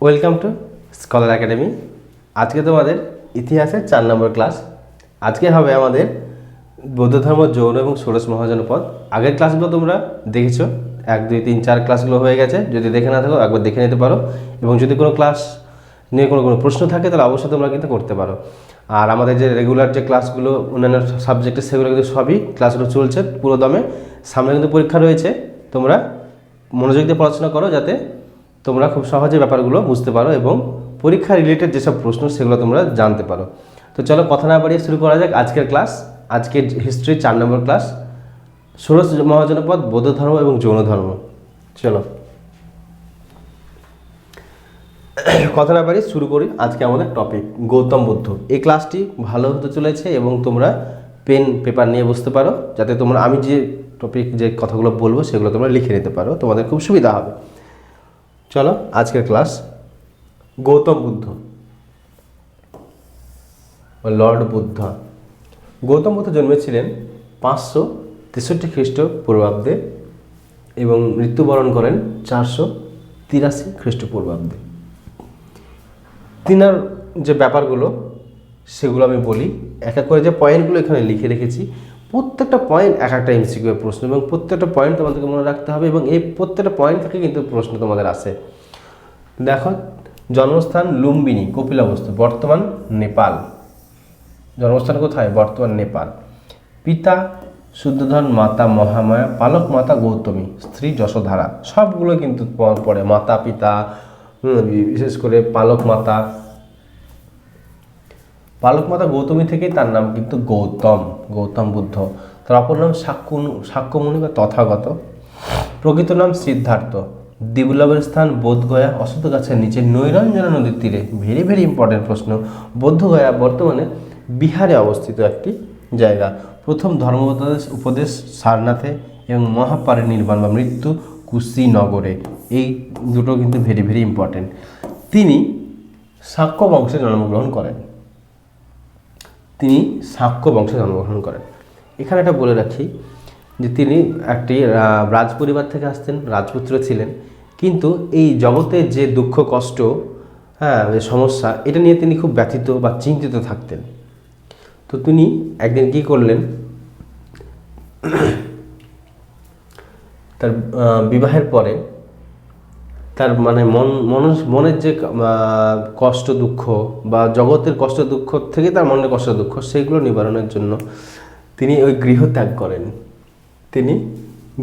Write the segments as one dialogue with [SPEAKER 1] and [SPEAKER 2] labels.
[SPEAKER 1] Welcome to scholar academy আজকে তোমাদের ইতিহাসের চার নম্বর ক্লাস আজকে হবে আমাদের বৌদ্ধ ধর্ম, যৌন এবং ষোড়শ মহাজনপদ। আগের ক্লাসগুলো তোমরা দেখেছ। এক, দুই, তিন, চার ক্লাসগুলো হয়ে গেছে। যদি দেখে না থাকো, একবার দেখে নিতে পারো। এবং যদি কোনো ক্লাস নিয়ে কোনো কোনো প্রশ্ন থাকে, তাহলে অবশ্যই তোমরা কিন্তু করতে পারো। আর আমাদের যে রেগুলার যে ক্লাসগুলো অন্যান্য সাবজেক্টের সেগুলো কিন্তু সবই ক্লাসগুলো চলছে পুরো দমে। সামনে কিন্তু পরীক্ষা রয়েছে। তোমরা মনোযোগ দিয়ে পড়াশোনা করো যাতে তোমরা খুব সহজে ব্যাপারগুলো বুঝতে পারো এবং পরীক্ষা রিলেটেড যেসব প্রশ্ন, সেগুলো তোমরা জানতে পারো। তো চলো কথা না বাড়িয়ে শুরু করা যাক আজকের ক্লাস আজকের হিস্ট্রি চার নম্বর ক্লাস ষোড়শ মহাজনপদ, বৌদ্ধ ধর্ম এবং যৌন ধর্ম। চলো। কথা না পারি শুরু করি আজকে আমাদের টপিক গৌতম বুদ্ধ। এই ক্লাসটি ভালো হতে চলেছে এবং তোমরা পেন পেপার নিয়ে বসতে পারো, যাতে তোমরা, আমি যে টপিক যে কথাগুলো বলব, সেগুলো তোমরা লিখে নিতে পারো। তোমাদের খুব সুবিধা হবে। চলো, আজকের ক্লাস, গৌতম বুদ্ধ। লর্ড বুদ্ধ। গৌতম বুদ্ধ জন্মেছিলেন পাঁচশো তেষট্টি খ্রিস্ট পূর্বাব্দে এবং মৃত্যুবরণ করেন চারশো তিরাশি খ্রিস্টপূর্বাব্দে তিনার যে ব্যাপারগুলো, সেগুলো আমি বলি। এক এক করে যে পয়েন্টগুলো এখানে লিখে রেখেছি প্রত্যেকটা পয়েন্ট এক একটা এমসিকিউ প্রশ্ন এবং প্রত্যেকটা পয়েন্ট তোমাদেরকে মনে রাখতে হবে এবং এই প্রত্যেকটা পয়েন্ট থেকে কিন্তু প্রশ্ন তোমাদের আসে। দেখো, জন্মস্থান লুম্বিনী কপিলাবস্তু বর্তমান নেপাল। জন্মস্থান কোথায়? বর্তমান নেপাল। পিতা শুদ্ধধন, মাতা মহামায়া, পালক মাতা গৌতমী, স্ত্রী যশোধারা। সবগুলো কিন্তু প- পড়ে মাতা, পিতা বিশেষ করে পালক মাতা পালক মাতা গৌতমী থেকেই তার নাম কিন্তু গৌতম গৌতম বুদ্ধ। তার অপর নাম সাক্ষ্য, সাক্ষ্যমণি বা তথাগত। প্রকৃত নাম সিদ্ধার্থ। দিবুল্লভের স্থান বোধগয়া অশ্বত গাছের নিচে নৈরঞ্জনা নদীর তীরে। ভেরি ভেরি ইম্পর্টেন্ট প্রশ্ন। বোধগয়া বর্তমানে বিহারে অবস্থিত একটি জায়গা। প্রথম ধর্ম উপদেশ সারনাথে এবং মহাপারিনির্বাণ বা মৃত্যু কুশিনগরে। এই দুটো কিন্তু ভেরি ভেরি ইম্পর্টেন্ট তিনি সাক্ষ্য বংশে জন্মগ্রহণ করেন। তিনি শাক্য বংশে জন্মগ্রহণ করেন। এখানে এটা বলে রাখি যে তিনি একটি রাজ পরিবার থেকে আসতেন, রাজপুত্র ছিলেন। কিন্তু এই জগতের যে দুঃখ, কষ্ট হ্যাঁ সমস্যা, এটা নিয়ে তিনি খুব ব্যথিত বা চিন্তিত থাকতেন। তো তিনি একদিন কি করলেন, তার বিবাহের পরে তার মানে মন মন মনের যে কষ্ট, দুঃখ বা জগতের কষ্ট, দুঃখ থেকে তার মনের কষ্ট, দুঃখ সেগুলো নিবারণের জন্য তিনি ওই গৃহ ত্যাগ করেন। তিনি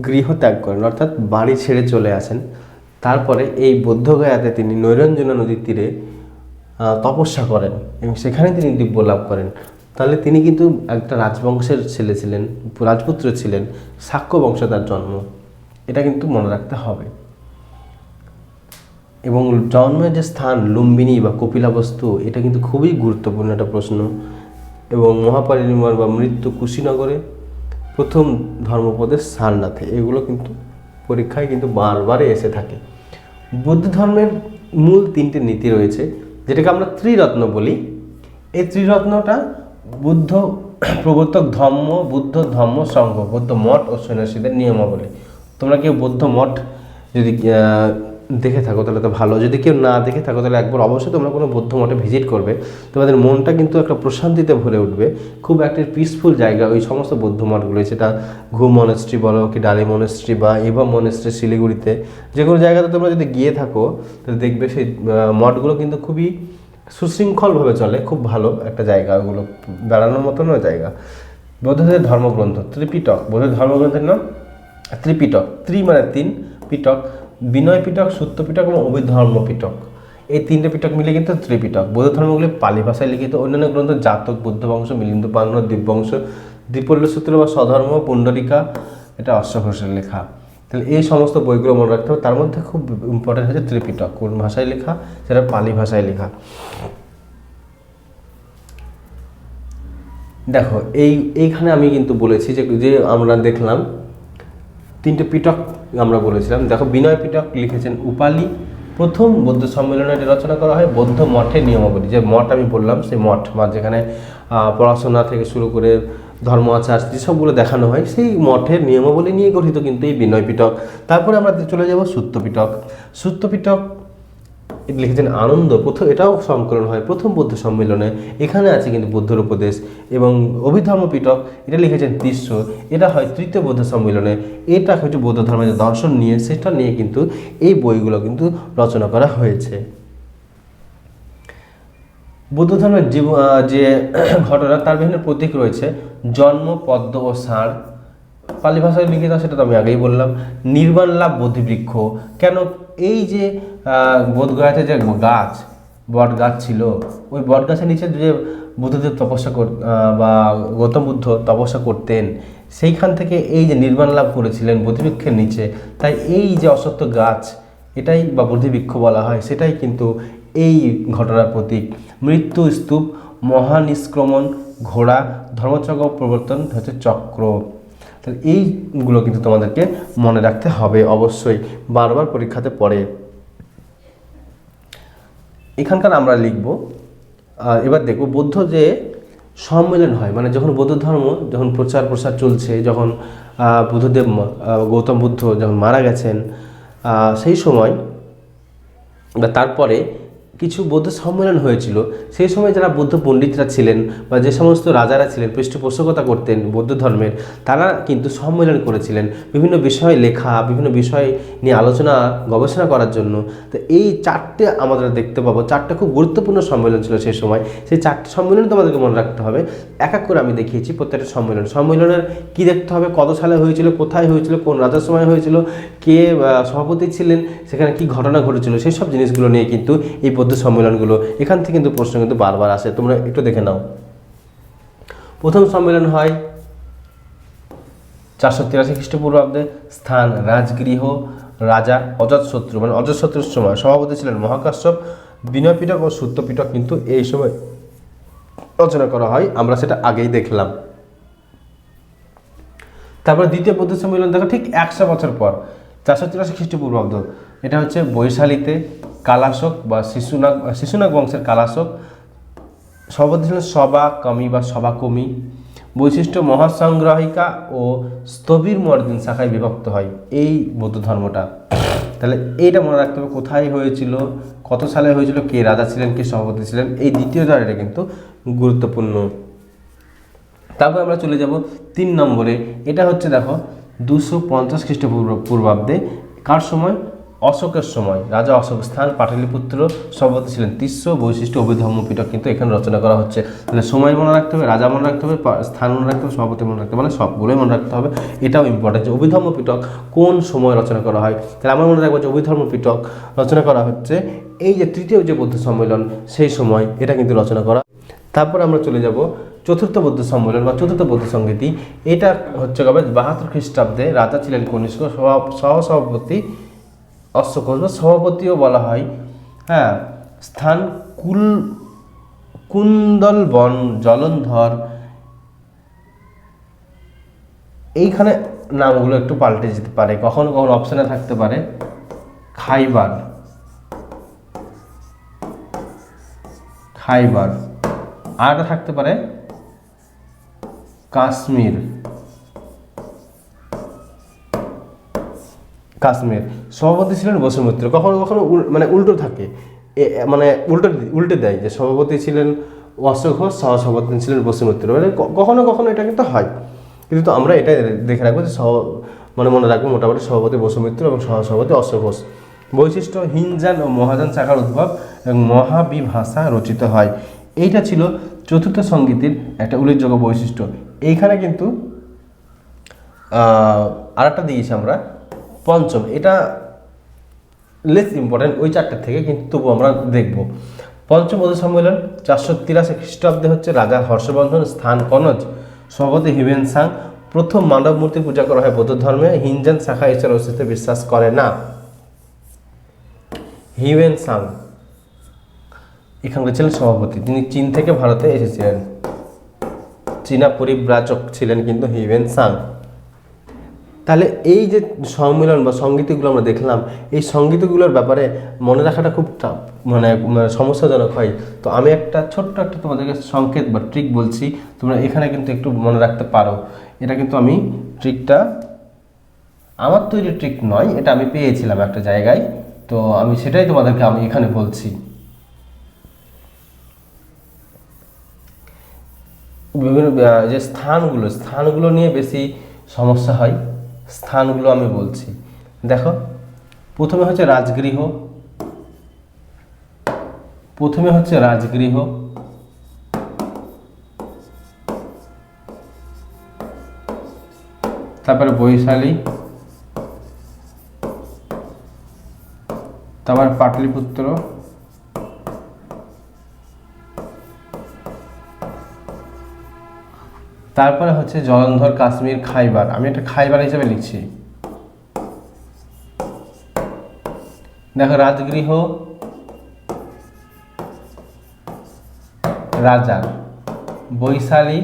[SPEAKER 1] গৃহ ত্যাগ করেন, অর্থাৎ বাড়ি ছেড়ে চলে আসেন। তারপরে এই বৌদ্ধগয়াতে তিনি নৈরঞ্জনা নদীর তীরে তপস্যা করেন এবং সেখানে তিনি দিব্য লাভ করেন। তাহলে তিনি কিন্তু একটা রাজবংশের ছেলে ছিলেন, রাজপুত্র ছিলেন, সাক্ষ্য বংশে তার জন্ম। এটা কিন্তু মনে রাখতে হবে। এবং জন্মের যে স্থান লুম্বিনী বা কপিলাবস্তু, এটা কিন্তু খুবই গুরুত্বপূর্ণ একটা প্রশ্ন। এবং মহাপরিনির্বাণ বা মৃত্যু কুশীনগরে প্রথম ধর্মপদেশ সারনাথে। এগুলো কিন্তু পরীক্ষায় কিন্তু বারবারই এসে থাকে। বুদ্ধ ধর্মের মূল তিনটে নীতি রয়েছে, যেটাকে আমরা ত্রিরত্ন বলি। এই ত্রিরত্নটা বুদ্ধ প্রবর্তক ধর্ম বুদ্ধ ধর্ম সংঘ, বৌদ্ধ মঠ ও সন্ন্যাসীদের নিয়মাবলী। তোমরা কেউ বৌদ্ধ মঠ যদি দেখে থাকো, তাহলে তো ভালো। যদি কেউ না দেখে থাকো, তাহলে একবার অবশ্যই তোমরা কোনো বৌদ্ধ মঠে ভিজিট করবে। তোমাদের মনটা কিন্তু একটা প্রশান্তিতে ভরে উঠবে। খুব একটা পিসফুল জায়গা, ওই সমস্ত বৌদ্ধ মঠগুলো সেটা ঘু মনেস্ট্রি বলো কি ডালি মনেস্ট্রি বা এভা মনেস্ট্রি শিলিগুড়িতে, যে কোনো জায়গাতে তোমরা যদি গিয়ে থাকো, তাহলে দেখবে সেই মঠগুলো কিন্তু খুবই সুশৃঙ্খলভাবে চলে, খুব ভালো একটা জায়গা, ওগুলো বেড়ানোর মতনও জায়গা। বৌদ্ধদের ধর্মগ্রন্থ, ত্রিপিটক বৌদ্ধ ধর্মগ্রন্থের নাম ত্রিপিটক, ত্রি মানে তিন, পিটক। বিনয় পিটক সূত্র পিটক এবং অভিধর্ম পিটক। এই তিনটে পিটক মিলে কিন্তু ত্রিপিটক। বৌদ্ধ ধর্মগুলি পালি ভাষায় লিখিত। অন্যান্য গ্রন্থ জাতক, বুদ্ধ বংশ, মিলিন্দ পাঙ্গ দিব্যংশ দ্বিপল্য সূত্র বা স্বধর্ম, পুণ্ডরিকা, এটা অশ্বঘোষের লেখা। তাহলে এই সমস্ত বইগুলো মনে রাখতে হবে। তার মধ্যে খুব ইম্পর্টেন্ট হচ্ছে ত্রিপিটক। কোন ভাষায় লেখা? সেটা পালি ভাষায় লেখা। দেখো, এই, এইখানে আমি কিন্তু বলেছি যে যে আমরা দেখলাম তিনটে পিটক আমরা বলেছিলাম। দেখো, বিনয় পিটক লিখেছেন, উপালি প্রথম বৌদ্ধ সম্মেলনে রচনা করা হয়, বৌদ্ধ মঠের নিয়মাবলী। যে মঠ আমি বললাম, সেই মঠ বা যেখানে পড়াশোনা থেকে শুরু করে ধর্ম, আচার, যেসবগুলো দেখানো হয়, সেই মঠের নিয়মাবলী নিয়ে গঠিত কিন্তু এই বিনয় পিটক তারপরে আমরা চলে যাব সূত্রপিটক সূত্রপিটক লিখেছেন আনন্দ। প্রথম এটাও সংকলন হয় প্রথম বৌদ্ধ সম্মেলনে। এখানে আছে কিন্তু বুদ্ধর উপদেশ এবং অভিধর্ম পিটক এটা লিখেছেন তিস্য। এটা হয় তৃতীয় বৌদ্ধ সম্মেলনে। এটা হচ্ছে বৌদ্ধ ধর্মের দর্শন নিয়ে, সেটা নিয়ে কিন্তু এই বইগুলো কিন্তু রচনা করা হয়েছে। বৌদ্ধ ধর্মের জীব যে ঘটনা, তার বিভিন্ন প্রতীক রয়েছে। জন্ম, পদ্ম ও ষাঁড়। পালি ভাষায় লিখিত, সেটা তো আমি আগেই বললাম। নির্বাণ লাভ বোধিবৃক্ষ কেন এই যে বোধগয়াতে যে গাছ বট গাছ ছিল, ওই বট গাছের নিচে যে বুদ্ধদেব তপস্যা কর বা গৌতম বুদ্ধ তপস্যা করতেন, সেইখান থেকে এই যে নির্মাণ লাভ করেছিলেন বোধিবৃক্ষের নিচে, তাই এই যে অসত্য গাছ, এটাই বা বুদ্ধিবৃক্ষ বলা হয়, সেটাই কিন্তু এই ঘটনার প্রতীক। মৃত্যু স্তূপ, মহানিষ্ক্রমণ, ঘোড়া, ধর্মচক্র প্রবর্তন, হচ্ছে চক্র। তাহলে এইগুলো কিন্তু তোমাদেরকে মনে রাখতে হবে অবশ্যই। বারবার পরীক্ষাতে পড়ে। এখানকার আমরা লিখব এবার দেখব বৌদ্ধ যে সম্মেলন হয় মানে যখন বৌদ্ধ ধর্ম, যখন প্রচার প্রসার চলছে, যখন বুদ্ধদেব গৌতম বুদ্ধ যখন মারা গেছেন সেই সময় বা তারপরে কিছু বৌদ্ধ সম্মেলন হয়েছিল। সেই সময় যারা বৌদ্ধ পণ্ডিতরা ছিলেন বা যে সমস্ত রাজারা ছিলেন, পৃষ্ঠপোষকতা করতেন বৌদ্ধ ধর্মের, তারা কিন্তু সম্মেলন করেছিলেন বিভিন্ন বিষয়ে লেখা, বিভিন্ন বিষয় নিয়ে আলোচনা, গবেষণা করার জন্য। তো এই চারটে আমাদের দেখতে পাবো। চারটে খুব গুরুত্বপূর্ণ সম্মেলন ছিল সেই সময়। সেই চারটে সম্মেলন তোমাদেরকে মনে রাখতে হবে। এক এক করে আমি দেখিয়েছি প্রত্যেকটা সম্মেলন। সম্মেলনের কি দেখতে হবে, কত সালে হয়েছিল, কোথায় হয়েছিল, কোন রাজার সময় হয়েছিল, কে সভাপতি ছিলেন, সেখানে কি ঘটনা ঘটেছিল, সেই সব জিনিসগুলো নিয়ে কিন্তু এই বৌদ্ধ সম্মেলনগুলো, এখান থেকে কিন্তু প্রশ্ন কিন্তু বারবার আসে। তোমরা একটু দেখে নাও। প্রথম সম্মেলন হয় চারশো তিরাশি খ্রিস্টপূর্বাব্দে। স্থান রাজগৃহ, রাজা অজাতশত্রু মানে অজাতশত্রুর সময়। সভাপতি ছিলেন মহাকাশ্যপ বিনয় পিটক ও সূত্র পিটক কিন্তু এই সময় রচনা করা হয়। আমরা সেটা আগেই দেখলাম। তারপরে দ্বিতীয় বৌদ্ধ সম্মেলন, দেখো ঠিক একশো বছর পর, চারশো তিরাশি খ্রিস্টপূর্বাব্দ। এটা হচ্ছে বৈশালীতে। কালাশক বা শিশুনাগ শিশুনাগ বংশের কালাশক সভাপতি ছিলেন সভা কমি বা সভা কমি, বৈশিষ্ট্য মহাসংগ্রাহিকা ও স্থবির মর্দিন শাখায় বিভক্ত হয়। এই বৌদ্ধ ধর্মটা। তাহলে এইটা মনে রাখতে হবে, কোথায় হয়েছিল, কত সালে হয়েছিল, কে রাজা ছিলেন, কে সভাপতি ছিলেন, এই দ্বিতীয় ধারাটা কিন্তু গুরুত্বপূর্ণ। তারপর আমরা চলে যাব তিন নম্বরে। এটা হচ্ছে দেখো, দুশো পঞ্চাশ খ্রিস্টপূর্ব, পূর্বাব্দে কার সময়? অশোকের সময় রাজা অশোক স্থান, পাটালিপুত্র সভাপতি ছিলেন। তিস্য বৈশিষ্ট্য অভিধর্ম পিটক কিন্তু এখানে রচনা করা হচ্ছে। তাহলে সময় মনে রাখতে হবে, রাজা মনে রাখতে হবে স্থান মনে রাখতে হবে, সভাপতি মনে রাখতে হবে মানে সবগুলোই মনে রাখতে হবে। এটাও ইম্পর্টেন্ট যে অভিধর্ম পিটক কোন সময় রচনা করা হয়? তাহলে আমার মনে রাখব যে অভিধর্ম পিটক রচনা করা হচ্ছে এই যে তৃতীয় যে বৌদ্ধ সম্মেলন, সেই সময় এটা কিন্তু রচনা করা। তারপর আমরা চলে যাব চতুর্থ বৌদ্ধ সম্মেলন বা চতুর্থ বৌদ্ধ সংগীতি। এটা হচ্ছে কবে? বাহাত্তর খ্রিস্টাব্দে রাজা ছিলেন কনিষ্ক সহ, সহসভাপতি অশ্বঘোষ বা সভাপতিও বলা হয়। হ্যাঁ স্থান কুল কুন্দল বন জলন্ধর। এইখানে নামগুলো একটু পাল্টে যেতে পারে, কখনো কখনো অপশানে থাকতে পারে। খাইবার। খাইবার। আর থাকতে পারে কাশ্মীর। কাশ্মীর। সভাপতি ছিলেন বসুমিত্র কখনো কখনো মানে উল্টো থাকে। মানে উল্টো, উল্টে দেয় যে সভাপতি ছিলেন অশ্বঘোষ সহসভাপতি ছিলেন বসুমিত্র মানে কখনো কখনো এটা কিন্তু হয়। কিন্তু আমরা এটা দেখে রাখব যে সহ মানে মনে রাখব মোটামুটি সভাপতি বসুমিত্র এবং সহসভাপতি অশ্বঘোষ বৈশিষ্ট্য, হিনজান ও মহাজান শাখার উদ্ভব এবং মহাবিভাষা রচিত হয়। এইটা ছিল চতুর্থ সঙ্গীতের একটা উল্লেখযোগ্য বৈশিষ্ট্য। এইখানে কিন্তু আর একটা দিয়েছি আমরা। পঞ্চম, এটা লেস ইম্পর্টেন্ট ওই চারটার থেকে কিন্তু তবু আমরা দেখব। পঞ্চম বৌদ্ধ সম্মেলন, চারশো তিরাশি খ্রিস্টাব্দে হচ্ছে রাজা হর্ষবর্ধন, স্থান কনজ সভাপতি হিবেন সাং, প্রথম মানব মূর্তি পূজা করা হয় বৌদ্ধ ধর্মে, হিনজান শাখা ঈশ্বর অস্তিত্বে বিশ্বাস করে না। হিউয়েন সাং, এখানকার ছিলেন সভাপতি, তিনি চীন থেকে ভারতে এসেছিলেন। চীনা পরিব্রাজক ছিলেন কিন্তু হিউয়েন সাং। তাহলে এই যে সম্মেলন বা সঙ্গীতগুলো আমরা দেখলাম, এই সঙ্গীতগুলোর ব্যাপারে মনে রাখাটা খুব মানে সমস্যাজনক হয়। তো আমি একটা ছোট্ট একটা তোমাদেরকে সংকেত বা ট্রিক বলছি, তোমরা এখানে কিন্তু একটু মনে রাখতে পারো। এটা কিন্তু আমি ট্রিকটা আমার তৈরি ট্রিক নয়, এটা আমি পেয়েছিলাম একটা জায়গায়। তো আমি সেটাই তোমাদেরকে আমি এখানে বলছি। বিভিন্ন যে স্থানগুলো স্থানগুলো নিয়ে বেশি সমস্যা হয়। স্থানগুলো আমি বলছি। দেখো প্রথমে হচ্ছে রাজগৃহ প্রথমে হচ্ছে রাজগৃহ তারপরে বৈশালী তারপর পাটলিপুত্র তারপরে হচ্ছে জলন্ধর কাশ্মীর খাইবার। আমি একটা খাইবার হিসেবে লিখছি। দেখো, রাজগৃহ, রাজা, বৈশালী,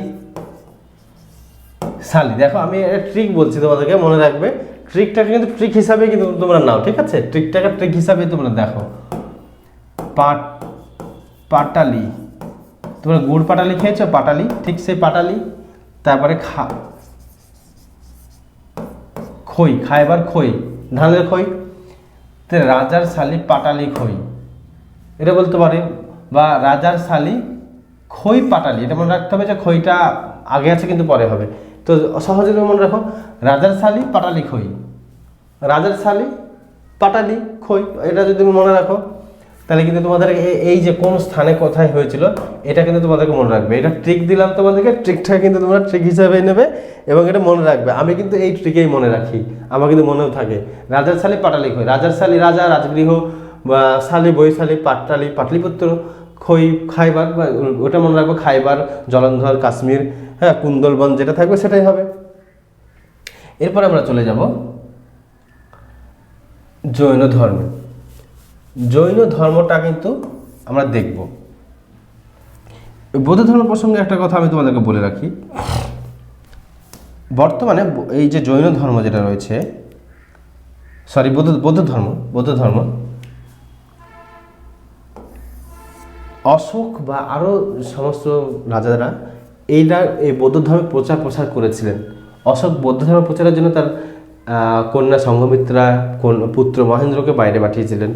[SPEAKER 1] শালি। দেখো, আমি ট্রিক বলছি তোমাদেরকে, মনে রাখবে। ট্রিকটাকে কিন্তু ট্রিক হিসাবে কিন্তু তোমরা নাও, ঠিক আছে? ট্রিকটাকে ট্রিক হিসাবে তোমরা দেখো। পাট, পাটালি। তোমরা গুড় পাটালি খেয়েছো? পাটালি, ঠিক সেই পাটালি। তারপরে খা। খই, খাইবার খই, ধানের খই, তো রাজার শালি পাটালি খই। এটা বলতে পারে, বা রাজার শালি খই পাটালি। এটা মনে রাখতে হবে যে খইটা আগে আছে কিন্তু পরে হবে। তো সহজে মনে রাখো, রাজার শালি পাটালি খই। রাজার শালি পাটালি খই, এটা যদি মনে রাখো তাহলে কিন্তু তোমাদের এই যে কোন স্থানে কোথায় হয়েছিল, এটা কিন্তু তোমাদেরকে মনে রাখবে। এটা ট্রিক দিলাম তোমাদেরকে ট্রিকটা কিন্তু তোমরা ট্রিক হিসাবে নেবে এবং এটা মনে রাখবে। আমি কিন্তু এই ট্রিকেই মনে রাখি। আমার কিন্তু মনেও থাকে। রাজার শালি পাটালি খই। রাজার শালি রাজা, রাজগৃহ, বা শালি বৈশালী পাটালি, পাটলিপুত্র খই খাইবার, বা ওটা মনে রাখব খাইবার, জলন্ধর, কাশ্মীর হ্যাঁ কুন্দলবন যেটা থাকবে সেটাই হবে। এরপর আমরা চলে যাব জৈন ধর্মে। জৈন ধর্মটা কিন্তু আমরা দেখব। বৌদ্ধ ধর্ম প্রসঙ্গে একটা কথা আমি তোমাদেরকে বলে রাখি। বর্তমানে এই যে জৈন ধর্ম যেটা রয়েছে সরি বৌদ্ধ বৌদ্ধ ধর্ম বৌদ্ধ ধর্ম, অশোক বা আরও সমস্ত রাজারা এইটা, এই বৌদ্ধ ধর্মের প্রচার প্রসার করেছিলেন। অশোক বৌদ্ধ ধর্ম প্রচারের জন্য তার কন্যা সংঘমিত্রা পুত্র মহেন্দ্রকে বাইরে পাঠিয়েছিলেন।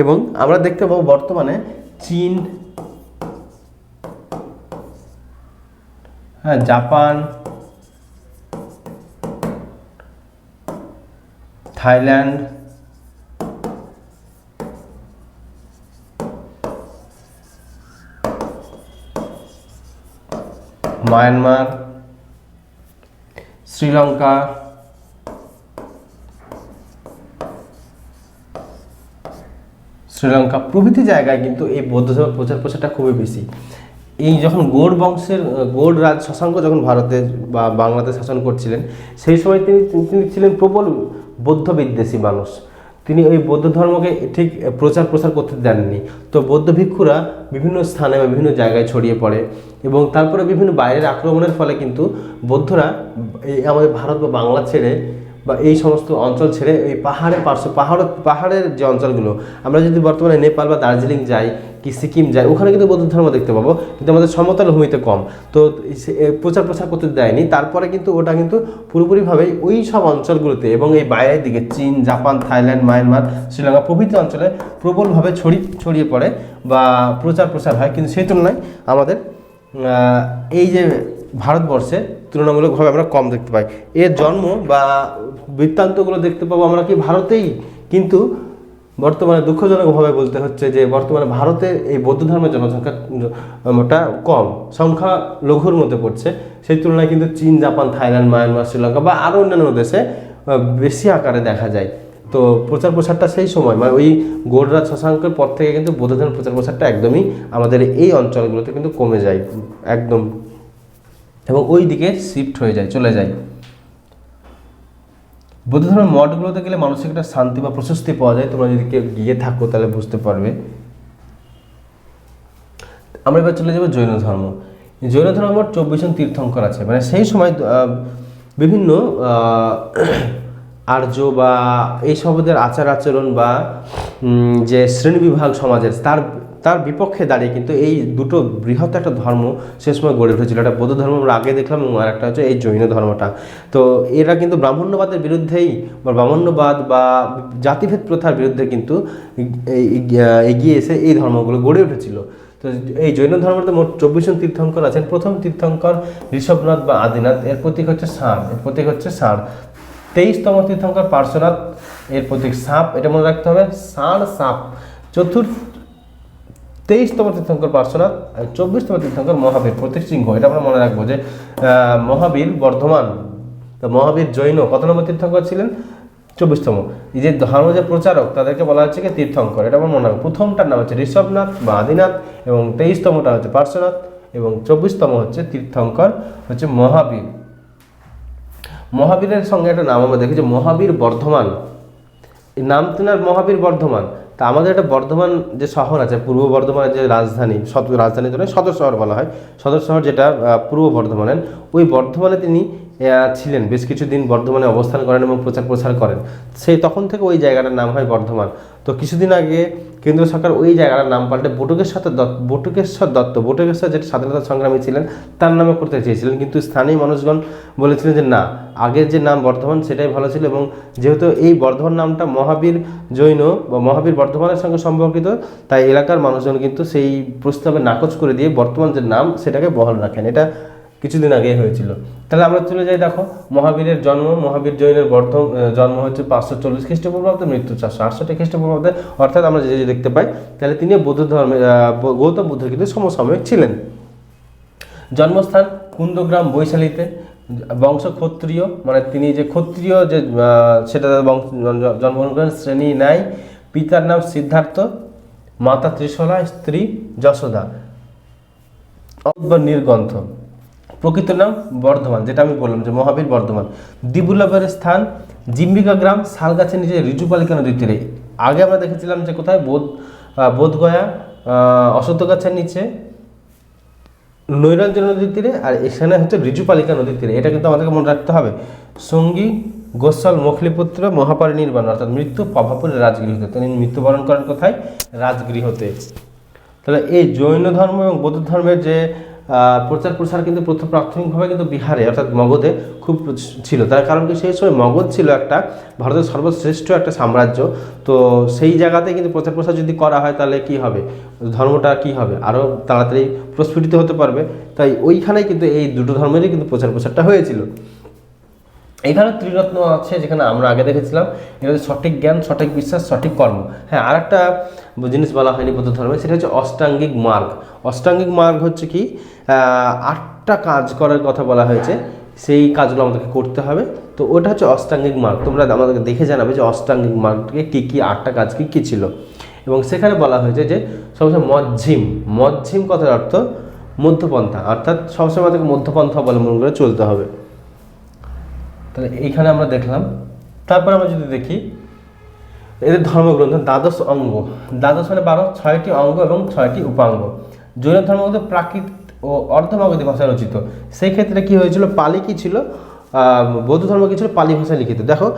[SPEAKER 1] এবং আমরা দেখতে পাবো বর্তমানে চীন হ্যাঁ Japan, Thailand, Myanmar, Sri Lanka Sri Lanka প্রভৃতি জায়গায় কিন্তু এই বৌদ্ধ ধর্মের প্রচার প্রসারটা খুবই বেশি। এই যখন গৌড় বংশের গৌড় রাজ শশাঙ্ক যখন ভারতে বা বাংলাতে শাসন করছিলেন, সেই সময় তিনি তিনি ছিলেন প্রবল বৌদ্ধ বিদ্বেষী মানুষ। তিনি ওই বৌদ্ধ ধর্মকে ঠিক প্রচার প্রসার করতে দেননি। তো বৌদ্ধ ভিক্ষুরা বিভিন্ন স্থানে বা বিভিন্ন জায়গায় ছড়িয়ে পড়ে এবং তারপরে বিভিন্ন বাইরের আক্রমণের ফলে কিন্তু বৌদ্ধরা এই আমাদের ভারত বা বাংলা ছেড়ে বা এই সমস্ত অঞ্চল ছেড়ে এই পাহাড়ের পার্শ্ব পাহাড় পাহাড়ের যে অঞ্চলগুলো, আমরা যদি বর্তমানে নেপাল বা দার্জিলিং যাই কি সিকিম যাই, ওখানে কিন্তু বৌদ্ধ ধর্ম দেখতে পাবো, কিন্তু আমাদের সমতল ভূমিতে কম। তো প্রচার প্রসার করতে দেয়নি, তারপরে কিন্তু ওটা কিন্তু পুরোপুরিভাবে ওই সব অঞ্চলগুলোতে এবং এই বাইরের দিকে চীন, জাপান, থাইল্যান্ড, মায়ানমার, শ্রীলঙ্কা প্রভৃতি অঞ্চলে প্রবলভাবে ছড়ি ছড়িয়ে পড়ে বা প্রচার প্রসার হয়, কিন্তু সেই তুলনায় আমাদের এই যে ভারতবর্ষে তুলনামূলকভাবে আমরা কম দেখতে পাই। এর জন্ম বা বৃত্তান্তগুলো দেখতে পাবো আমরা কি ভারতেই? কিন্তু বর্তমানে দুঃখজনকভাবে বলতে হচ্ছে যে বর্তমানে ভারতে এই বৌদ্ধ ধর্মের জনসংখ্যাটা কম। সংখ্যা লঘুর মধ্যে পড়ছে। সেই তুলনায় কিন্তু চীন, জাপান, থাইল্যান্ড, মায়ানমার, শ্রীলঙ্কা বা আরও অন্যান্য দেশে বেশি আকারে দেখা যায়। তো প্রচার প্রসারটা সেই সময়। মানে ওই গৌড়রাজ শশাঙ্কের পর থেকে কিন্তু বৌদ্ধ ধর্মের প্রচার প্রসারটা একদমই আমাদের এই অঞ্চলগুলোতে কিন্তু কমে যায়। একদম এবং ওই দিকে শিফট হয়ে যায়, চলে যায়। বৌদ্ধ ধর্মের মঠগুলোতে গেলে মানসিক একটা শান্তি বা প্রশস্তি পাওয়া যায়। তোমরা যদি কেউ গিয়ে থাকো, তাহলে বুঝতে পারবে। আমরা এবার চলে যাব জৈন ধর্ম। জৈন ধর্ম মোট চব্বিশ জন তীর্থঙ্কর আছে। মানে সেই সময় বিভিন্ন আর্য বা এই সবদের আচার আচরণ বা যে শ্রেণীবিভাগ সমাজের, তার তার বিপক্ষে দাঁড়িয়ে কিন্তু এই দুটো বৃহৎ একটা ধর্ম সে সময় গড়ে উঠেছিল। একটা বৌদ্ধ ধর্ম আমরা আগে দেখলাম এবং আর একটা হচ্ছে এই জৈন ধর্মটা। তো এরা কিন্তু ব্রাহ্মণ্যবাদের বিরুদ্ধেই বা ব্রাহ্মণ্যবাদ বা জাতিভেদ প্রথার বিরুদ্ধে কিন্তু এগিয়ে এসে এই ধর্মগুলো গড়ে উঠেছিল। তো এই জৈন ধর্মের মোট চব্বিশ জন তীর্থঙ্কর আছেন। প্রথম তীর্থঙ্কর ঋষভনাথ বা আদিনাথ, এর প্রতীক হচ্ছে ষাঁড় এর প্রতীক হচ্ছে ষাঁড়। তেইশতম তীর্থঙ্কর পার্শ্বনাথ, এর প্রতীক সাপ, এটা মনে রাখতে হবে, ষাঁড় সাপ। চতুর্থ তেইশতম তীর্থঙ্কর পার্শ্বনাথ আর চব্বিশতম তীর্থঙ্কর মহাবীর। প্রতীক সিংহ এটা আমরা মনে রাখব যে মহাবীর বর্ধমান, তো মহাবীর জৈন, কত নম্বর তীর্থঙ্কর ছিলেন? চব্বিশতম। এই যে ধর্ম যে প্রচারক, তাদেরকে বলা হচ্ছে কি তীর্থঙ্কর, এটা আমার মনে রাখব। প্রথমটার নাম হচ্ছে ঋষভনাথ বা আদিনাথ এবং তেইশতমটা হচ্ছে পার্শ্বনাথ এবং চব্বিশতম হচ্ছে তীর্থঙ্কর হচ্ছে মহাবীর। মহাবীরের সঙ্গে একটা নাম আমরা দেখি যে মহাবীর বর্ধমান। নাম তিনার মহাবীর বর্ধমান। তা আমাদের একটা বর্ধমান যে শহর আছে, পূর্ব বর্ধমানের যে রাজধানী সদর রাজধানী তো সদর শহর বলা হয়। সদর শহর যেটা পূর্ব বর্ধমানের, ওই বর্ধমানে তিনি ছিলেন, বেশ কিছুদিন বর্ধমানে অবস্থান করেন এবং প্রচার প্রসার করেন। সেই তখন থেকে ওই জায়গাটার নাম হয় বর্ধমান। তো কিছুদিন আগে কেন্দ্র সরকার ওই জায়গাটার নাম পাল্টে বটুকেশ্বর দত্ত বটুকেশ্বর দত্ত, বটুকেশ্বর যেটা স্বাধীনতা সংগ্রামী ছিলেন, তার নামে করতে চেয়েছিলেন। কিন্তু স্থানীয় মানুষগণ বলেছিলেন যে না, আগের যে নাম বর্ধমান সেটাই ভালো ছিল এবং যেহেতু এই বর্ধমান নামটা মহাবীর জৈন বা মহাবীর বর্ধমানের সঙ্গে সম্পর্কিত, তাই এলাকার মানুষজন কিন্তু সেই প্রস্তাবে নাকচ করে দিয়ে বর্তমান যে নাম সেটাকে বহাল রাখেন। এটা কিছুদিন আগে হয়েছিল। তাহলে আমরা চলে যাই, দেখো, মহাবীরের জন্ম, মহাবীর জৈনের বর্ধ জন্ম হচ্ছে পাঁচশো চল্লিশ খ্রিস্টপূর্বাব্দে, মৃত্যু চারশো আটষট্টি খ্রিস্টপূর্বাব্দে। অর্থাৎ আমরা যে যে দেখতে পাই, তাহলে তিনি বৌদ্ধ ধর্মের গৌতম বুদ্ধের কিন্তু সমসাময়িক ছিলেন। জন্মস্থান কুন্দগ্রাম বৈশালীতে, বংশ ক্ষত্রিয় মানে তিনি যে ক্ষত্রিয় যে সেটা বংশ জন্মগ্রহণ করেন শ্রেণি নাই। পিতার নাম সিদ্ধার্থ, মাতা ত্রিশলা, স্ত্রী যশোদা। বা নির্গন্থ প্রকৃত নাম বর্ধমান যেটা আমি বললাম যে মহাবীর বর্ধমান। দিবুল্লাভের স্থান জিম্বিকা গ্রাম শালগাছের নিচে ঋজুপালিকা নদীর তীরে আগে আমরা দেখেছিলাম যে কোথায়? বোধ বোধগয়া আহ, অশ্বত্থ গাছের নিচে। নৈরঞ্জন নদীর তীরে আর এখানে হচ্ছে ঋজুপালিকা নদীর তীরে এটা কিন্তু আমাদেরকে মনে রাখতে হবে। সঙ্গী গোস্বাল মখলিপুত্র মহাপারি নির্বাণ অর্থাৎ মৃত্যু প্রভাপুরের রাজগৃহতে। তিনি মৃত্যুবরণ করেন কোথায়? রাজগৃহতে। তাহলে এই জৈন ধর্ম এবং বৌদ্ধ ধর্মের যে প্রচার প্রসার কিন্তু প্রথম প্রাথমিকভাবে কিন্তু বিহারে, অর্থাৎ মগধে খুব ছিল। তার কারণ কি? সেই সময় মগধ ছিল একটা ভারতের সর্বশ্রেষ্ঠ একটা সাম্রাজ্য। তো সেই জায়গাতে কিন্তু প্রচার প্রসার যদি করা হয়, তাহলে কি হবে? ধর্মটা কি হবে? আরও তাড়াতাড়ি প্রস্ফুটিত হতে পারবে। তাই ওইখানেই কিন্তু এই দুটো ধর্মেরই কিন্তু প্রচার প্রসারটা হয়েছিল। এখানে ত্রিরত্ন আছে যেখানে আমরা আগে দেখেছিলাম। এটা হচ্ছে সঠিক জ্ঞান, সঠিক বিশ্বাস, সঠিক কর্ম। হ্যাঁ আর একটা জিনিস বলা হয়নি বৌদ্ধ ধর্মে, সেটা হচ্ছে অষ্টাঙ্গিক মার্গ। অষ্টাঙ্গিক মার্গ হচ্ছে কি আটটা কাজ করার কথা বলা হয়েছে, সেই কাজগুলো আমাদেরকে করতে হবে। তো ওটা হচ্ছে অষ্টাঙ্গিক মার্গ। তোমরা আমাদেরকে দেখে জানাবে যে অষ্টাঙ্গিক মার্গকে কী কী, আটটা কাজ কী কী ছিল। এবং সেখানে বলা হয়েছে যে সবসময় মজ্জিম মজ্জিম কথার অর্থ মধ্যপন্থা, অর্থাৎ সবসময় আমাদেরকে মধ্যপন্থা অবলম্বন করে চলতে হবে। তাহলে এইখানে আমরা দেখলাম, তারপর আমরা যদি দেখি, এদের ধর্মগ্রন্থ দ্বাদশ অঙ্গ। দ্বাদশ মানে বারো, ছয়টি অঙ্গ এবং ছয়টি উপাঙ্গ। জৈন ধর্মগ্রন্থ প্রাকৃত ও অর্ধমাগধী ভাষায় রচিত। সেই ক্ষেত্রে কি হয়েছিল? পালি কি ছিল? বৌদ্ধ ধর্ম কি ছিল? পালি ভাষায় লিখিত। দেখো,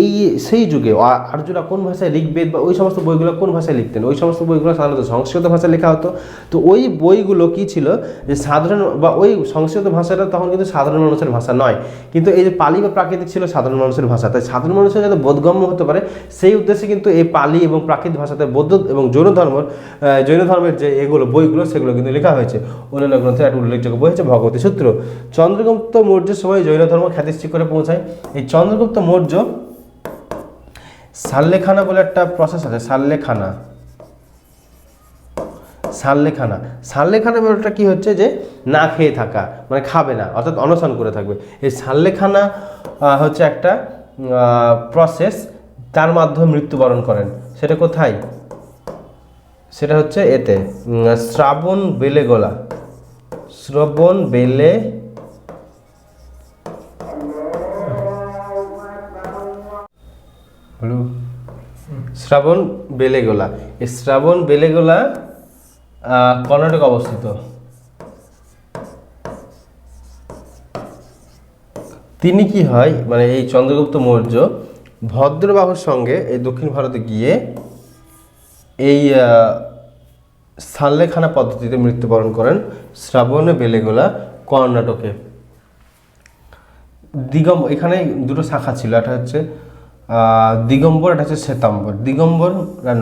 [SPEAKER 1] এই সেই যুগে আর্যরা কোন ভাষায় ঋগ্বেদ বা ওই সমস্ত বইগুলো কোন ভাষায় লিখতেন? ওই সমস্ত বইগুলো সাধারণত সংস্কৃত ভাষায় লেখা হতো। তো ওই বইগুলো কি ছিল? যে সাধারণ বা ওই সংস্কৃত ভাষাটা তখন কিন্তু সাধারণ মানুষের ভাষা নয়। কিন্তু এই যে পালি বা প্রাকৃতিক ছিল সাধারণ মানুষের ভাষা। তাই সাধারণ মানুষের যাতে বোধগম্য হতে পারে, সেই উদ্দেশ্যে কিন্তু এই পালি এবং প্রাকৃতিক ভাষাতে বৌদ্ধ এবং জৈন ধর্মের জৈন ধর্মের যে এগুলো বইগুলো, সেগুলো কিন্তু লেখা হয়েছে। অন্যান্য গ্রন্থে একটা উল্লেখযোগ্য বই হচ্ছে ভগবতী সূত্র। চন্দ্রগুপ্ত মৌর্যের সময় জৈন ধর্ম খ্যাতিশ্রী করে পৌঁছায়। এই চন্দ্রগুপ্ত মৌর্য সাল্লেখানা বলে একটা প্রসেস আছে, সাল্লেখানা। সাল্লেখানা। সাল্লেখানা ব্যাপারটা কি হচ্ছে যে, না খেয়ে থাকা মানে খাবে না, অর্থাৎ অনশন করে থাকবে। এই সাল্লেখানা হচ্ছে একটা প্রসেস তার মাধ্যমে মৃত্যুবরণ করেন। সেটা কোথায়? সেটা হচ্ছে এতে শ্রাবণ বেলে গোলা শ্রবণ বেলে হলো? শ্রাবণ বেলেগোলা। এই শ্রাবণ বেলেগোলা কর্ণাটক অবস্থিত। তিনি কি হয়? মানে এই চন্দ্রগুপ্ত মৌর্য ভদ্রবাহুর সঙ্গে এই দক্ষিণ ভারতে গিয়ে এই আহ, সাল্লেখানা পদ্ধতিতে মৃত্যুবরণ করেন শ্রাবণে বেলেগোলা কর্ণাটকে। দিগম এখানে দুটো শাখা ছিল। একটা হচ্ছে দিগম্বর, এটা হচ্ছে শ্বেতাম্বর। দিগম্বর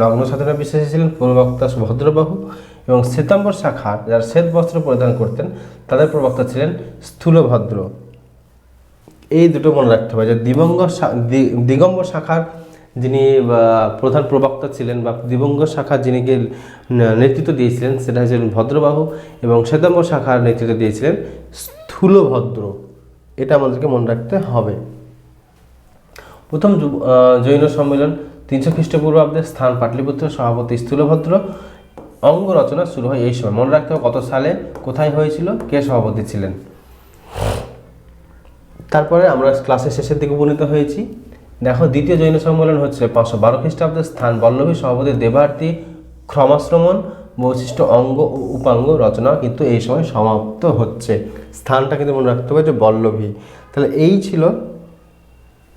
[SPEAKER 1] নগ্ন সাধনা বিশ্বাসী ছিলেন, প্রবক্তা ভদ্রবাহু এবং শ্বেতাম্বর শাখা, যারা শ্বেত বস্ত্র পরিধান করতেন, তাদের প্রবক্তা ছিলেন স্থূলভদ্র। এই দুটো মনে রাখতে হবে, যে দিবঙ্গ দিগম্বর শাখার যিনি প্রধান প্রবক্তা ছিলেন, বা দিবঙ্গ শাখার যিনি নেতৃত্ব দিয়েছিলেন, সেটা হচ্ছিলেন ভদ্রবাহু এবং শ্বেতাম্বর শাখার নেতৃত্ব দিয়েছিলেন স্থূলভদ্র। এটা আমাদেরকে মনে রাখতে হবে। প্রথম জৈন সম্মেলন তিনশো খ্রিস্টপূর্বাব্দে স্থান পাটলিপুত্র, সভাপতি স্থূলভদ্র, অঙ্গ রচনা শুরু হয় এই সময়। মনে রাখতে হবে কত সালে, কোথায় হয়েছিল, কে সভাপতি ছিলেন। তারপরে আমরা ক্লাসের শেষের দিকে উপনীত হয়েছি। দেখো, দ্বিতীয় জৈন সম্মেলন হচ্ছে পাঁচশো বারো খ্রিস্টাব্দে স্থান বল্লভী, সভাপতি দেবার্তী ক্রমাশ্রমণ বৈশিষ্ট্য অঙ্গ ও উপাঙ্গ রচনা কিন্তু এই সময় সমাপ্ত হচ্ছে। স্থানটা কিন্তু মনে রাখতে হবে যে বল্লভী। তাহলে এই ছিল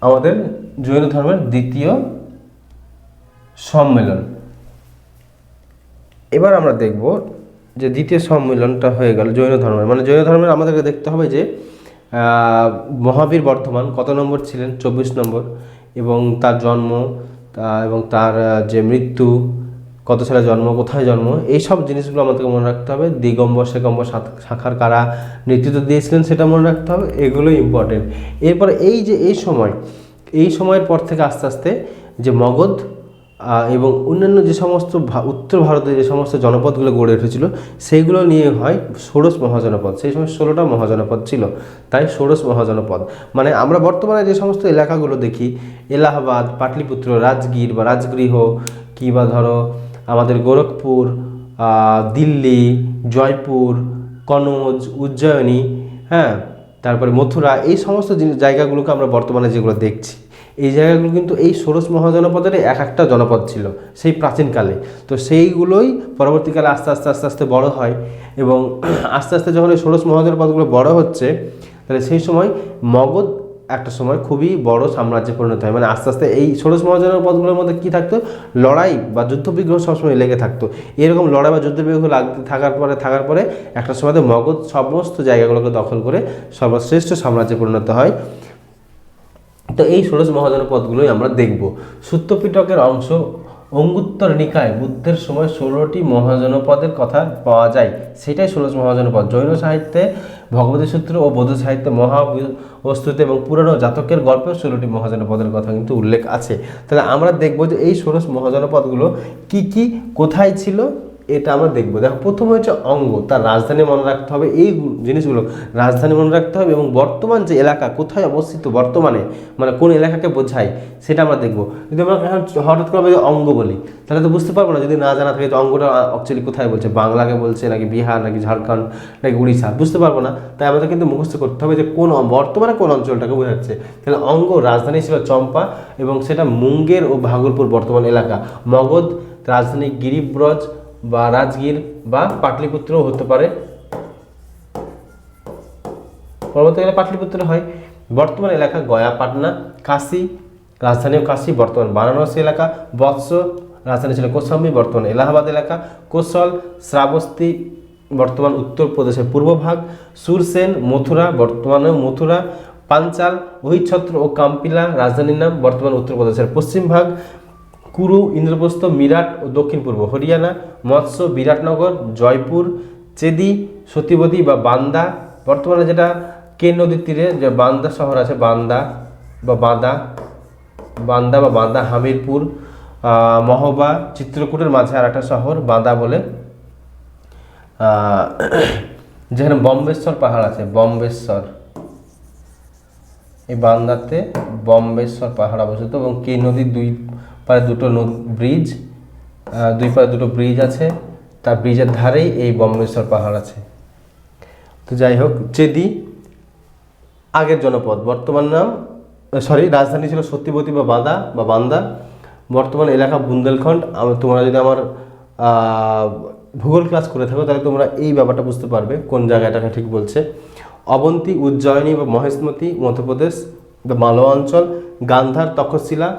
[SPEAKER 1] আমাদের জৈন ধর্মের দ্বিতীয় সম্মেলন। এবার আমরা দেখব যে দ্বিতীয় সম্মেলনটা হয়ে গেল জৈন ধর্মের। মানে জৈন ধর্মের আমাদেরকে দেখতে হবে যে মহাবীর বর্ধমান কত নম্বর ছিলেন? চব্বিশ নম্বর। এবং তার জন্ম এবং তার যে মৃত্যু কত সালে জন্ম, কোথায় জন্ম এই সব জিনিসগুলো আমাদেরকে মনে রাখতে হবে। দিগম্বর, সেগম্বর শাখার কারা নেতৃত্ব দিয়েছিলেন সেটা মনে রাখতে হবে এগুলো ইম্পর্টেন্ট এরপর এই যে, এই সময়, এই সময়ের পর থেকে আস্তে আস্তে যে মগধ এবং অন্যান্য যে সমস্ত উত্তর ভারতে যে সমস্ত জনপদগুলো গড়ে উঠেছিল সেইগুলো নিয়ে হয় ষোড়শ মহাজনপদ। সেই সময় ষোলোটা মহাজনপদ ছিল, তাই ষোড়শ মহাজনপদ। মানে আমরা বর্তমানে যে সমস্ত এলাকাগুলো দেখি, এলাহাবাদ, পাটলিপুত্র, রাজগীর বা রাজগৃহ কী বা ধরো আমাদের গোরখপুর দিল্লি, জয়পুর, কনৌজ, উজ্জয়িনী হ্যাঁ তারপরে মথুরা, এই সমস্ত জায়গাগুলোকে আমরা বর্তমানে যেগুলো দেখছি। এই জায়গাগুলো কিন্তু এই ষোড়শ মহাজনপদের এক একটা জনপদ ছিল, সেই প্রাচীনকালে। তো সেইগুলোই পরবর্তীকালে আস্তে আস্তে আস্তে আস্তে বড় হয় এবং আস্তে আস্তে যখন এই ষোড়শ মহাজনপদগুলো বড় হচ্ছে, তাহলে সেই সময় মগধ একটা সময় খুবই বড় সাম্রাজ্যে পরিণত হয়। মানে আস্তে আস্তে এই ষোড়শ মহাজনের পদগুলোর মধ্যে কী থাকতো? লড়াই বা যুদ্ধবিগ্রহ সবসময় লেগে থাকতো। এরকম লড়াই বা যুদ্ধবিগ্রহ লাগতে থাকার পরে থাকার পরে একটা সময় মগধ সমস্ত জায়গাগুলোকে দখল করে সর্বশ্রেষ্ঠ সাম্রাজ্যে পরিণত হয়। তো এই ষোড়শ মহাজনের পদগুলোই আমরা দেখব। সূত্রপিটকের অংশ অঙ্গুত্তর নিকায় বুদ্ধের সময় ষোলোটি মহাজনপদের কথা পাওয়া যায়। সেটাই ষোলো মহাজনপদ। জৈন সাহিত্যে, ভগবতী সূত্র ও বৌদ্ধ সাহিত্যে মহা বস্তুতে এবং পুরানো জাতকের গল্পেও ষোলোটি মহাজনপদের কথা কিন্তু উল্লেখ আছে। তাহলে আমরা দেখব যে এই ষোড়শ মহাজনপদগুলো কি কি, কোথায় ছিল এটা আমরা দেখব। দেখো, প্রথম হচ্ছে অঙ্গ, তার রাজধানী মনে রাখতে হবে। এই জিনিসগুলো রাজধানী মনে রাখতে হবে এবং বর্তমান যে এলাকা, কোথায় অবস্থিত বর্তমানে মানে কোন এলাকাকে বোঝায়, সেটা আমরা দেখব। যদি আমরা এখন হঠাৎ করে যদি অঙ্গ বলি, তাহলে তো বুঝতে পারব না, যদি না জানা থাকে অঙ্গটা অ্যাকচুয়ালি কোথায় বলছে? বাংলাকে বলছে, নাকি বিহার, নাকি ঝাড়খণ্ড, নাকি উড়িষ্যা? বুঝতে পারব না। তাই আমাদের কিন্তু মুখস্থ করতে হবে যে কোন বর্তমানে কোন অঞ্চলটাকে বোঝাচ্ছে। তাহলে অঙ্গ রাজধানী ছিল চম্পা এবং সেটা মুঙ্গের ও ভাগলপুর বর্তমান এলাকা। মগধ, রাজধানী গিরিব্রজ বা রাজগীর বা পাটলিপুত্রও হতে পারে। পরবর্তীকালে পাটলিপুত্র হয়। বর্তমান এলাকা গয়া, পাটনা, কাশী, রাজধানীও কাশি, বর্তমান বারাণসী এলাকা, বৎস, রাজধানী ছিল কোসাম্বী, বর্তমান এলাহাবাদ এলাকা কোশল শ্রাবস্তি, বর্তমান উত্তরপ্রদেশের পূর্বভাগ, সুরসেন, মথুরা বর্তমানে মথুরা, পাঞ্চাল ওহিছত্র ও কাম্পিলা রাজধানীর নাম, বর্তমান উত্তরপ্রদেশের পশ্চিমভাগ কুরু, ইন্দ্রপ্রস্থ, মিরাট ও দক্ষিণ পূর্ব। হরিয়ানা, মৎস্য, বিরাটনগর, জয়পুর, চেদি সতীবতী বা বান্দা। বর্তমানে যেটা কে নদীর তীরে, যে বান্দা শহর আছে, বান্দা বা বাঁদা, বান্দা বা বান্দা হামিরপুর মহবা, চিত্রকূটের মাঝে আর একটা শহর, বাঁদা বলে। যেখানে বম্বেশ্বর পাহাড় আছে, বম্বেশ্বর। এই বান্দাতে বম্বেশ্বর পাহাড় অবস্থিত এবং কে নদীর দুই পারে দুটো ব্রিজ দুই পারে দুটো ব্রিজ আছে। তার ব্রিজের ধারেই এই বম্বেশ্বর পাহাড় আছে। তো যাই হোক চেদি আগের জনপদ। বর্তমান নাম সরি রাজধানী ছিল সত্যবতী বা বাঁদা বা বান্দা। বর্তমান এলাকা বুন্দেলখণ্ড। তোমরা যদি আমার ভূগোল ক্লাস করে থাকো, তাহলে তোমরা এই ব্যাপারটা বুঝতে পারবে কোন জায়গাটাকে ঠিক বলছে। অবন্তী, উজ্জয়িনী বা মহেশমতি, মধ্যপ্রদেশ বা মালওয়া অঞ্চল, গান্ধার তক্ষশিলা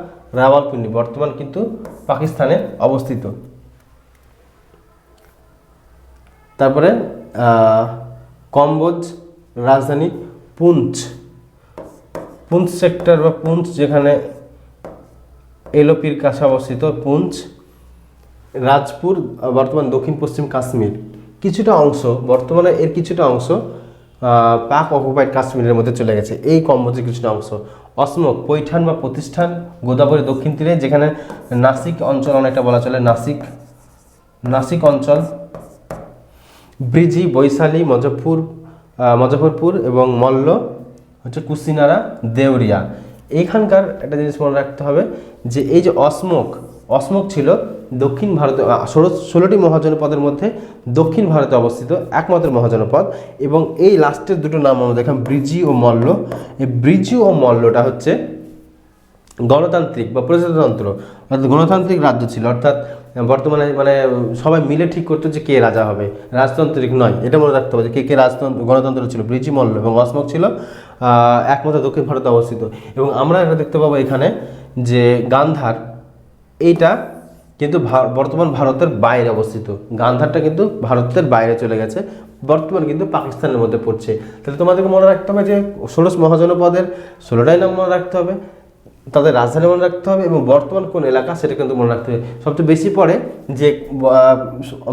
[SPEAKER 1] রাওয়ালপিন্ডি, বর্তমান কিন্তু পাকিস্তানে অবস্থিত। তারপরে কম্বোজ রাজধানী পুঞ্চ। পুঞ্চ সেক্টর বা পুঞ্চ যেখানে এলোপির কাছে অবস্থিত, পুঞ্চ, রাজপুর, বর্তমান দক্ষিণ পশ্চিম কাশ্মীর। কিছুটা অংশ, বর্তমানে এর কিছুটা অংশ পাক অকুপাইড কাশ্মীরের মধ্যে চলে গেছে। এই কম্বোজের কিছুটা অংশ। অসমক পৈঠান বা প্রতিষ্ঠান গোদাবরী দক্ষিণ তীরে যেখানে নাসিক অঞ্চল অনেকটা বলা চলে নাসিক নাসিক অঞ্চল ব্রিজি বৈশালী মজফরপুর আহ, মজফরপুর এবং মল্ল হচ্ছে কুসিনারা দেউরিয়া। এইখানকার একটা জিনিস মনে রাখতে হবে যে এই যে অসমক অসমক ছিল দক্ষিণ ভারতে ষোলো ষোলোটি মহাজনপদের মধ্যে দক্ষিণ ভারতে অবস্থিত একমাত্র মহাজনপদ এবং এই লাস্টের দুটো নাম আমরা দেখলাম ব্রিজি ও মল্ল। এই ব্রিজি ও মল্লটা হচ্ছে গণতান্ত্রিক বা প্রজাতন্ত্র, অর্থাৎ গণতান্ত্রিক রাজ্য ছিল, অর্থাৎ বর্তমানে মানে সবাই মিলে ঠিক করতো যে কে রাজা হবে। রাজতান্ত্রিক নয়, এটা মনে রাখতে হবে যে কে কে রাজতন্ত্র গণতন্ত্র ছিল, ব্রিজি, মল্ল এবং অসমক ছিল একমাত্র দক্ষিণ ভারতে অবস্থিত। এবং আমরা এটা দেখতে পাবো এখানে যে গান্ধার, এইটা কিন্তু বর্তমান ভারতের বাইরে অবস্থিত। গান্ধারটা কিন্তু ভারতের বাইরে চলে গেছে, বর্তমান কিন্তু পাকিস্তানের মধ্যে পড়ছে। তাহলে তোমাদেরকে মনে রাখতে হবে যে ষোড়শ মহাজনপদের ষোলোটাই নাম মনে রাখতে হবে। তাদের রাজধানী মনে রাখতে হবে এবং বর্তমান কোন এলাকা সেটা কিন্তু মনে রাখতে হবে। সবচেয়ে বেশি পড়ে যে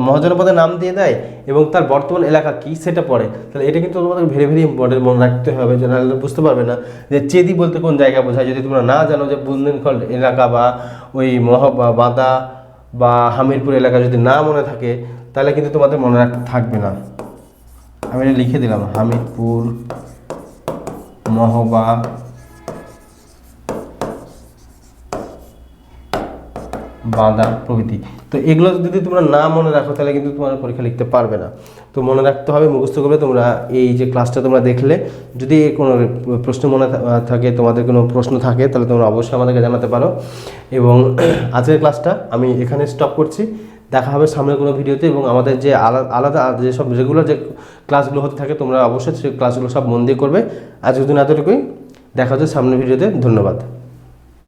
[SPEAKER 1] মহাজনপদের নাম দিয়ে দেয় এবং তার বর্তমান এলাকা কি সেটা পড়ে। তাহলে এটা কিন্তু তোমাদের ভেরি ভেরি ইম্পর্টেন্ট মনে রাখতে হবে যে নাহলে বুঝতে পারবে না যে, চেদি বলতে কোন জায়গা বোঝায়। যদি তোমরা না জানো যে বুন্দেলখণ্ড এলাকা বা ওই মহ, বা বাঁদা বা হামিরপুর এলাকা যদি না মনে থাকে, তাহলে কিন্তু তোমাদের মনে রাখতে থাকবে না। আমি এটা লিখে দিলাম, হামিরপুর মহবা বাঁধা প্রভৃতি। তো এগুলো যদি তোমরা না মনে রাখো, তাহলে কিন্তু তোমরা পরীক্ষা লিখতে পারবে না। তো মনে রাখতে হবে, মুখস্থ করবে তোমরা এই যে ক্লাসটা তোমরা দেখলে। যদি কোনো প্রশ্ন মনে থাকে, তোমাদের কোনো প্রশ্ন থাকে, তাহলে তোমরা অবশ্যই আমাদেরকে জানাতে পারো। এবং আজকের ক্লাসটা আমি এখানে স্টপ করছি। দেখা হবে সামনের কোনো ভিডিওতে এবং আমাদের যে আলাদা আলাদা যেসব রেগুলার যে ক্লাসগুলো হতে থাকে, তোমরা অবশ্যই সেই ক্লাসগুলো সব মন দিয়ে করবে। আজকের দিন এতটুকুই। দেখা হচ্ছে সামনের ভিডিওতে। ধন্যবাদ।